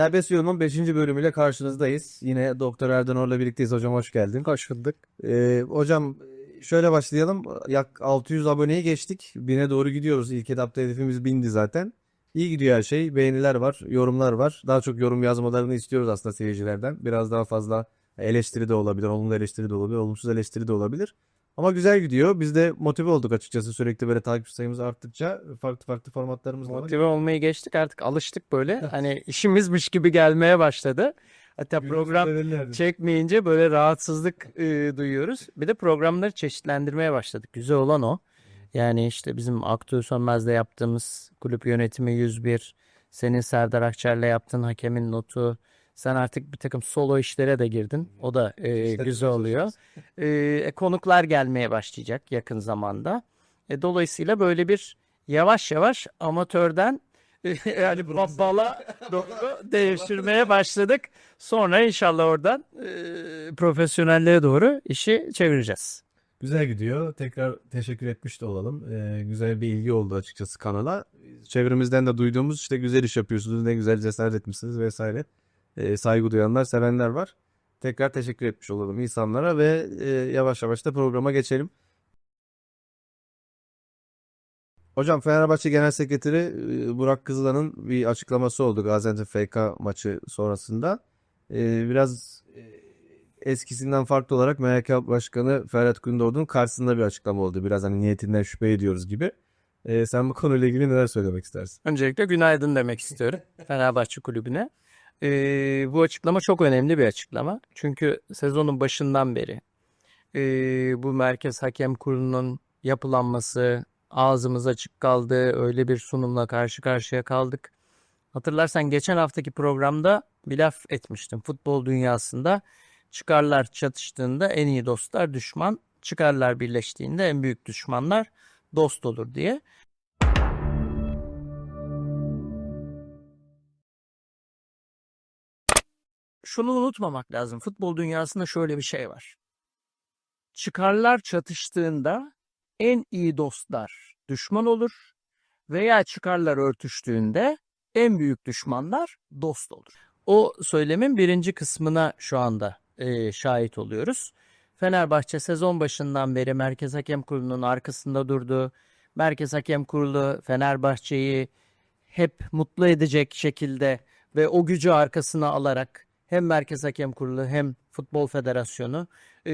Serbest Yorum'un 5. bölümüyle karşınızdayız. Yine Doktor Erdoğan'la birlikteyiz. Hocam hoş geldin. Hoş bulduk. Ee, hocam şöyle başlayalım. Yak 600 aboneyi geçtik. 1000'e doğru gidiyoruz. İlk etapta hedefimiz 1000'di zaten. İyi gidiyor her şey. Beğeniler var, yorumlar var. Daha çok yorum yazmalarını istiyoruz aslında seyircilerden. Biraz daha fazla eleştiri de olabilir, olumlu eleştiri de olabilir, olumsuz eleştiri de olabilir. Ama güzel gidiyor. Biz de motive olduk açıkçası sürekli böyle takipçi sayımız arttıkça farklı farklı formatlarımız var. Motive olmayı geçtik artık alıştık böyle. Hani işimizmiş gibi gelmeye başladı. Hatta program çekmeyince böyle rahatsızlık e, duyuyoruz. Bir de programları çeşitlendirmeye başladık. Güzel olan o. Yani işte bizim Aktüel Sönmez'le yaptığımız kulüp yönetimi 101, senin Serdar Akçer'le yaptığın hakemin notu. Sen artık bir takım solo işlere de girdin. O da e, güzel oluyor. E, e, konuklar gelmeye başlayacak yakın zamanda. E, dolayısıyla böyle bir yavaş yavaş amatörden yani bala doğru değiştirmeye başladık. Sonra inşallah oradan e, profesyonelliğe doğru işi çevireceğiz. Güzel gidiyor. Tekrar teşekkür etmiş de olalım. Ee, güzel bir ilgi oldu açıkçası kanala. Çevremizden de duyduğumuz işte güzel iş yapıyorsunuz, ne güzel cesaret etmişsiniz vesaire. Ee, saygı duyanlar, sevenler var. Tekrar teşekkür etmiş olalım insanlara ve e, yavaş yavaş da programa geçelim. Hocam Fenerbahçe Genel Sekreteri e, Burak Kızılan'ın bir açıklaması oldu Gaziantep FK maçı sonrasında. Ee, biraz e, eskisinden farklı olarak MHK Başkanı Ferhat Gündoğdu'nun karşısında bir açıklama oldu. Biraz hani niyetinden şüphe ediyoruz gibi. Ee, sen bu konuyla ilgili neler söylemek istersin? Öncelikle günaydın demek istiyorum Fenerbahçe Kulübü'ne. E, bu açıklama çok önemli bir açıklama. Çünkü sezonun başından beri e, bu Merkez Hakem Kurulu'nun yapılanması ağzımız açık kaldı. Öyle bir sunumla karşı karşıya kaldık. Hatırlarsan geçen haftaki programda bir laf etmiştim. Futbol dünyasında çıkarlar çatıştığında en iyi dostlar düşman, çıkarlar birleştiğinde en büyük düşmanlar dost olur diye. Şunu unutmamak lazım. Futbol dünyasında şöyle bir şey var. Çıkarlar çatıştığında en iyi dostlar düşman olur veya çıkarlar örtüştüğünde en büyük düşmanlar dost olur. O söylemin birinci kısmına şu anda e, şahit oluyoruz. Fenerbahçe sezon başından beri Merkez Hakem Kurulu'nun arkasında durdu. Merkez Hakem Kurulu Fenerbahçe'yi hep mutlu edecek şekilde ve o gücü arkasına alarak hem Merkez Hakem Kurulu hem Futbol Federasyonu e,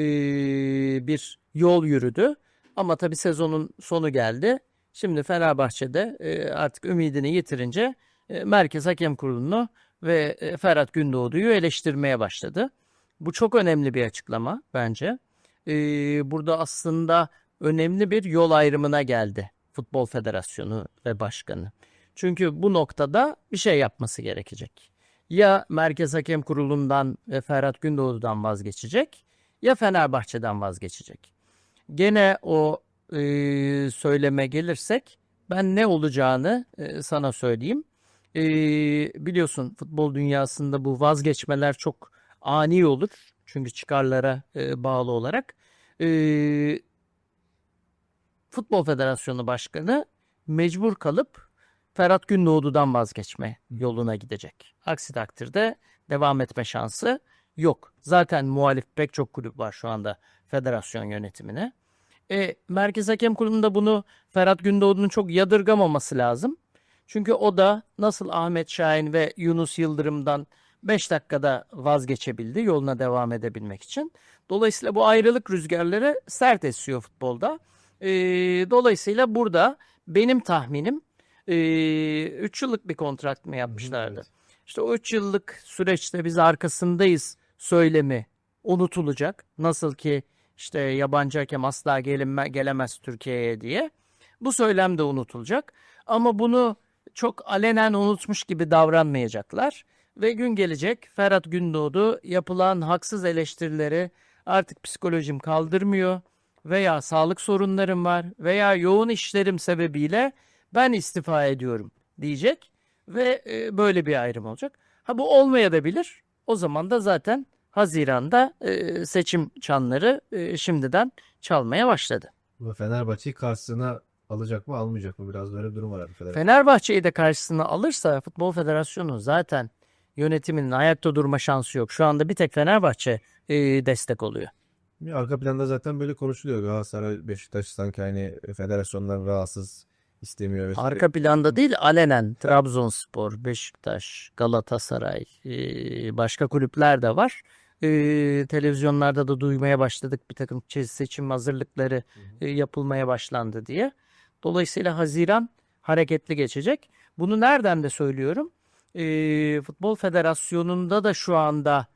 bir yol yürüdü. Ama tabii sezonun sonu geldi. Şimdi Fenerbahçe'de e, artık ümidini yitirince e, Merkez Hakem Kurulu'nu ve e, Ferhat Gündoğdu'yu eleştirmeye başladı. Bu çok önemli bir açıklama bence. E, burada aslında önemli bir yol ayrımına geldi Futbol Federasyonu ve Başkanı. Çünkü bu noktada bir şey yapması gerekecek. Ya Merkez Hakem Kurulu'ndan ve Ferhat Gündoğdu'dan vazgeçecek ya Fenerbahçe'den vazgeçecek. Gene o e, söyleme gelirsek ben ne olacağını e, sana söyleyeyim. E, biliyorsun futbol dünyasında bu vazgeçmeler çok ani olur. Çünkü çıkarlara e, bağlı olarak. E, Futbol Federasyonu Başkanı mecbur kalıp Ferhat Gündoğdu'dan vazgeçme yoluna gidecek. Aksi takdirde devam etme şansı yok. Zaten muhalif pek çok kulüp var şu anda federasyon yönetimine. E, Merkez Hakem Kurulu'nda bunu Ferhat Gündoğdu'nun çok yadırgamaması lazım. Çünkü o da nasıl Ahmet Şahin ve Yunus Yıldırım'dan 5 dakikada vazgeçebildi yoluna devam edebilmek için. Dolayısıyla bu ayrılık rüzgarları sert esiyor futbolda. E, dolayısıyla burada benim tahminim 3 yıllık bir kontrat mı yapmışlardı? evet. İşte o 3 yıllık süreçte biz arkasındayız söylemi unutulacak. Nasıl ki işte yabancı hakem asla gelinme, gelemez Türkiye'ye diye. Bu söylem de unutulacak. Ama bunu çok alenen unutmuş gibi davranmayacaklar. Ve gün gelecek Ferhat Gündoğdu yapılan haksız eleştirileri artık psikolojim kaldırmıyor veya sağlık sorunlarım var veya yoğun işlerim sebebiyle ben istifa ediyorum diyecek ve e, böyle bir ayrım olacak. Ha bu olmayabilir. O zaman da zaten Haziran'da e, seçim çanları e, şimdiden çalmaya başladı. Bu Fenerbahçe'yi karşısına alacak mı almayacak mı? Biraz böyle bir durum var. Fenerbahçe'yi de karşısına alırsa Futbol Federasyonu zaten yönetiminin ayakta durma şansı yok. Şu anda bir tek Fenerbahçe e, destek oluyor. Arka planda zaten böyle konuşuluyor. Galatasaray, Beşiktaş sanki hani federasyondan rahatsız istemiyor vesaire. Arka planda değil alenen Trabzonspor, Beşiktaş, Galatasaray, e, başka kulüpler de var. E, televizyonlarda da duymaya başladık bir takım seçim hazırlıkları e, yapılmaya başlandı diye. Dolayısıyla Haziran hareketli geçecek. Bunu nereden de söylüyorum? E, Futbol Federasyonu'nda da şu anda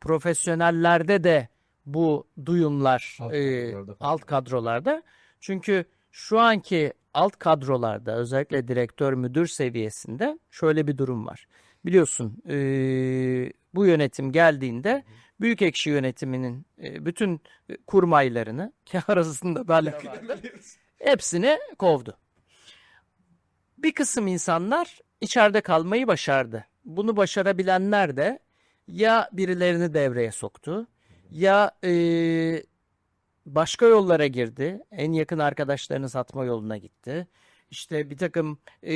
profesyonellerde de bu duyumlar Alt e, kadrolarda. alt kadrolarda. Çünkü şu anki alt kadrolarda özellikle direktör müdür seviyesinde şöyle bir durum var. Biliyorsun e, bu yönetim geldiğinde Büyük Ekşi yönetiminin e, bütün kurmaylarını ki arasında vardı, hepsini kovdu. Bir kısım insanlar içeride kalmayı başardı. Bunu başarabilenler de ya birilerini devreye soktu ya e, başka yollara girdi. En yakın arkadaşlarını satma yoluna gitti. İşte bir takım e,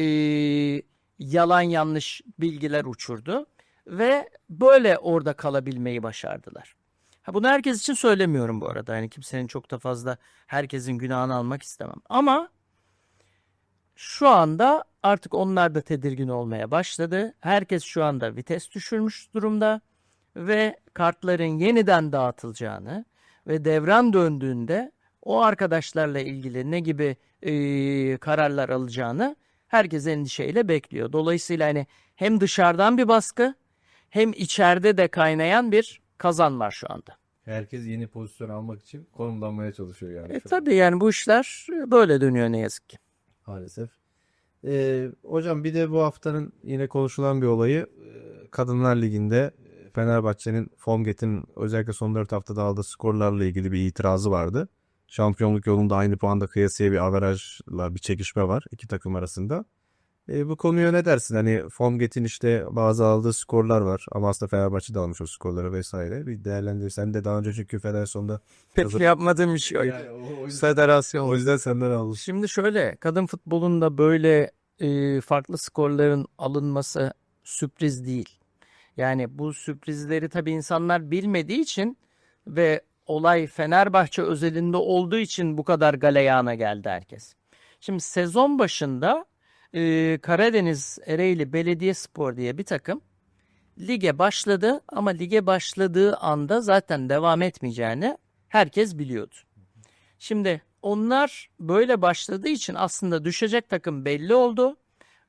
yalan yanlış bilgiler uçurdu ve böyle orada kalabilmeyi başardılar. Ha, bunu herkes için söylemiyorum bu arada. Yani kimsenin çok da fazla herkesin günahını almak istemem. Ama şu anda artık onlar da tedirgin olmaya başladı. Herkes şu anda vites düşürmüş durumda ve kartların yeniden dağıtılacağını ve devran döndüğünde o arkadaşlarla ilgili ne gibi e, kararlar alacağını herkes endişeyle bekliyor. Dolayısıyla hani hem dışarıdan bir baskı hem içeride de kaynayan bir kazan var şu anda. Herkes yeni pozisyon almak için konumlanmaya çalışıyor yani. E tabii yani bu işler böyle dönüyor ne yazık ki. Maalesef. Ee, hocam bir de bu haftanın yine konuşulan bir olayı Kadınlar Ligi'nde Fenerbahçe'nin Formget'in özellikle son 4 haftada aldığı skorlarla ilgili bir itirazı vardı. Şampiyonluk yolunda aynı puanda kıyasıya bir averajla bir çekişme var iki takım arasında. E, bu konuya ne dersin? Hani Formget'in işte bazı aldığı skorlar var ama aslında Fenerbahçe de almış o skorları vesaire. Bir değerlendir. Sen de daha önce çünkü federasyonda Pek Hazır- yapmadığım bir şey yok. o, Federasyon. o yüzden senden aldım. Şimdi şöyle kadın futbolunda böyle e, farklı skorların alınması sürpriz değil. Yani bu sürprizleri tabii insanlar bilmediği için ve olay Fenerbahçe özelinde olduğu için bu kadar galeyana geldi herkes. Şimdi sezon başında e, Karadeniz Ereğli Belediyespor diye bir takım lige başladı ama lige başladığı anda zaten devam etmeyeceğini herkes biliyordu. Şimdi onlar böyle başladığı için aslında düşecek takım belli oldu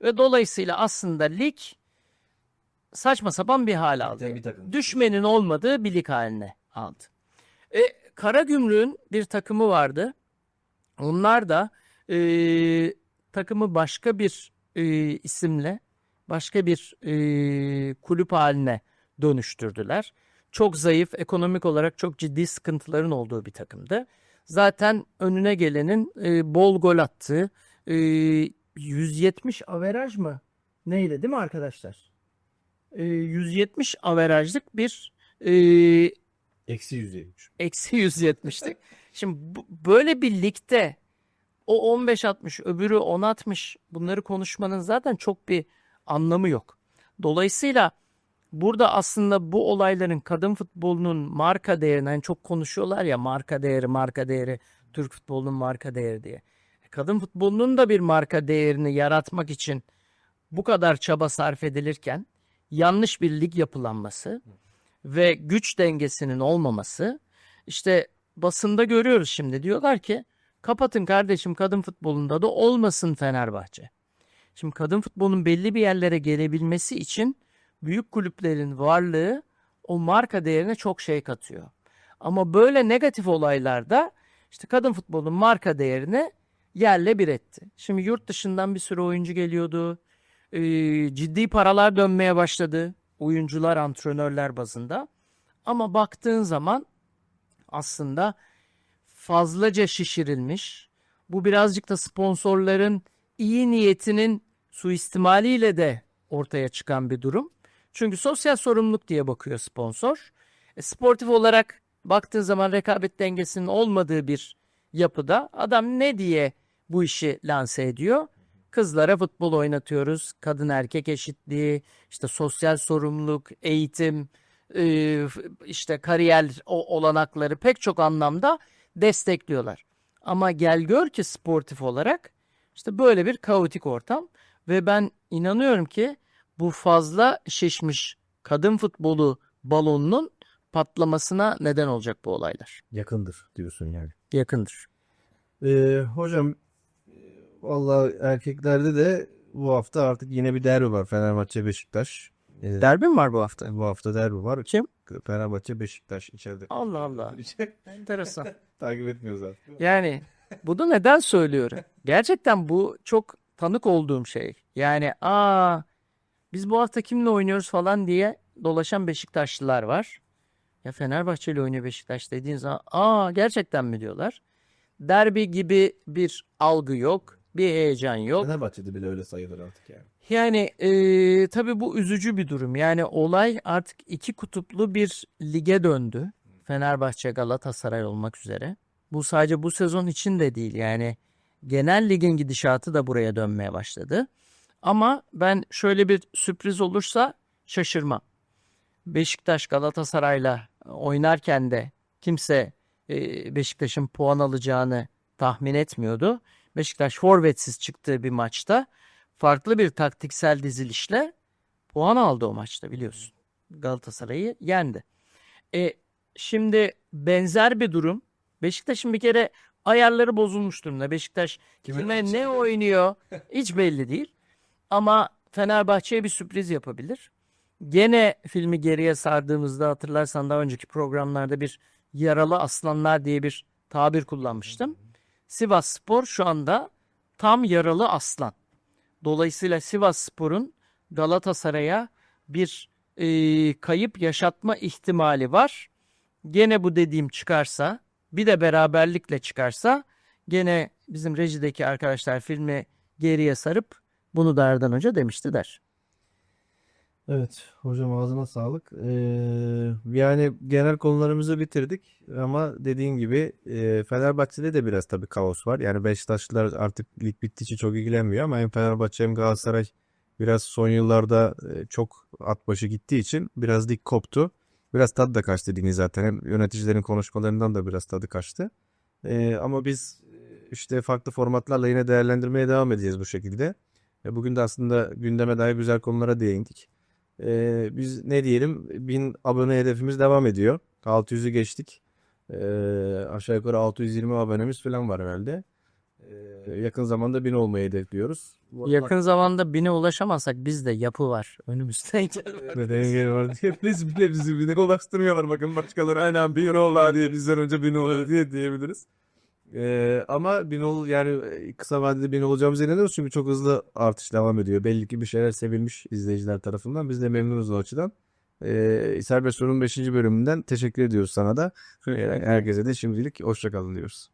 ve dolayısıyla aslında lig saçma sapan bir hal aldı. Bir takım. Düşmenin olmadığı bir lig haline aldı. E, Karagümrük'ün bir takımı vardı. Onlar da e, takımı başka bir e, isimle başka bir e, kulüp haline dönüştürdüler. Çok zayıf, ekonomik olarak çok ciddi sıkıntıların olduğu bir takımdı. Zaten önüne gelenin e, bol gol attığı e, 170 averaj mı? Neyle değil mi arkadaşlar? E, 170 averajlık bir e, Eksi 173. eksi 170'lik. Şimdi bu- böyle bir ligde o 15-60 öbürü 10-60 bunları konuşmanın zaten çok bir anlamı yok. Dolayısıyla burada aslında bu olayların kadın futbolunun marka değerini hani çok konuşuyorlar ya marka değeri marka değeri Türk futbolunun marka değeri diye. Kadın futbolunun da bir marka değerini yaratmak için bu kadar çaba sarf edilirken yanlış bir lig yapılanması ve güç dengesinin olmaması işte basında görüyoruz şimdi diyorlar ki kapatın kardeşim kadın futbolunda da olmasın Fenerbahçe. Şimdi kadın futbolun belli bir yerlere gelebilmesi için büyük kulüplerin varlığı o marka değerine çok şey katıyor. Ama böyle negatif olaylarda işte kadın futbolun marka değerini yerle bir etti. Şimdi yurt dışından bir sürü oyuncu geliyordu. Ee, ciddi paralar dönmeye başladı. Oyuncular, antrenörler bazında. Ama baktığın zaman aslında fazlaca şişirilmiş. Bu birazcık da sponsorların iyi niyetinin suistimaliyle de ortaya çıkan bir durum. Çünkü sosyal sorumluluk diye bakıyor sponsor. E, sportif olarak baktığın zaman rekabet dengesinin olmadığı bir yapıda adam ne diye bu işi lanse ediyor? Kızlara futbol oynatıyoruz. Kadın erkek eşitliği, işte sosyal sorumluluk, eğitim, işte kariyer olanakları pek çok anlamda destekliyorlar. Ama gel gör ki sportif olarak işte böyle bir kaotik ortam ve ben inanıyorum ki bu fazla şişmiş kadın futbolu balonunun patlamasına neden olacak bu olaylar. Yakındır diyorsun yani. Yakındır. Ee, hocam valla erkeklerde de bu hafta artık yine bir derbi var Fenerbahçe Beşiktaş. Ee, Derbi mi var bu hafta? bu hafta derbi var. Kim? Fenerbahçe Beşiktaş içeride. Allah Allah. Enteresan. Takip etmiyoruz artık. Yani bunu neden söylüyorum? Gerçekten bu çok tanık olduğum şey. Yani aa biz bu hafta kimle oynuyoruz falan diye dolaşan Beşiktaşlılar var. Ya Fenerbahçe ile oynuyor Beşiktaş dediğin zaman aa gerçekten mi diyorlar. Derbi gibi bir algı yok. Bir heyecan yok. Fenerbahçe'de bile öyle sayılır artık yani. Yani eee tabii bu üzücü bir durum. Yani olay artık iki kutuplu bir lige döndü. Fenerbahçe, Galatasaray olmak üzere. Bu sadece bu sezon için de değil. Yani genel ligin gidişatı da buraya dönmeye başladı. Ama ben şöyle bir sürpriz olursa şaşırmam. Beşiktaş Galatasaray'la oynarken de kimse Beşiktaş'ın puan alacağını tahmin etmiyordu. Beşiktaş forvetsiz çıktığı bir maçta farklı bir taktiksel dizilişle puan aldı o maçta biliyorsun. Galatasaray'ı yendi. E, şimdi benzer bir durum. Beşiktaş'ın bir kere ayarları bozulmuş durumda. Beşiktaş kime ne oynuyor hiç belli değil. Ama Fenerbahçe'ye bir sürpriz yapabilir. Gene filmi geriye sardığımızda hatırlarsan daha önceki programlarda bir yaralı aslanlar diye bir tabir kullanmıştım. Sivas Spor şu anda tam yaralı aslan. Dolayısıyla Sivas Spor'un Galatasaray'a bir e, kayıp yaşatma ihtimali var. Gene bu dediğim çıkarsa bir de beraberlikle çıkarsa gene bizim rejideki arkadaşlar filmi geriye sarıp bunu da Erden Hoca demişti der. Evet hocam ağzına sağlık. Ee, yani genel konularımızı bitirdik ama dediğin gibi e, Fenerbahçe'de de biraz tabii kaos var. Yani Beşiktaşlılar artık lig bittiği için çok ilgilenmiyor ama hem Fenerbahçe hem Galatasaray biraz son yıllarda e, çok at başı gittiği için biraz lig koptu. Biraz tadı da kaçtı ligin zaten. Hem yöneticilerin konuşmalarından da biraz tadı kaçtı. Ee, ama biz e, işte farklı formatlarla yine değerlendirmeye devam edeceğiz bu şekilde. E, Bugün de aslında gündeme dair güzel konulara değindik. Ee, biz ne diyelim 1000 abone hedefimiz devam ediyor. 600'ü geçtik. Ee, aşağı yukarı 620 abonemiz falan var herhalde. Ee, yakın zamanda 1000 olmayı hedefliyoruz. Yakın zamanda bine ulaşamazsak bizde yapı var önümüzde. Neden engel var diye biz bile bizi bile ulaştırmıyorlar bakın başkaları aynen 1000 oldu diye bizden önce 1000 oldu diye diyebiliriz. Ee, ama 1000 ol yani kısa vadede 1000 olacağımıza inanıyoruz çünkü çok hızlı artış devam ediyor. Belli ki bir şeyler sevilmiş izleyiciler tarafından. Biz de memnunuz o açıdan. Ee, Serbest Sorun 5. bölümünden teşekkür ediyoruz sana da. Herkese de şimdilik hoşça kalın diyoruz.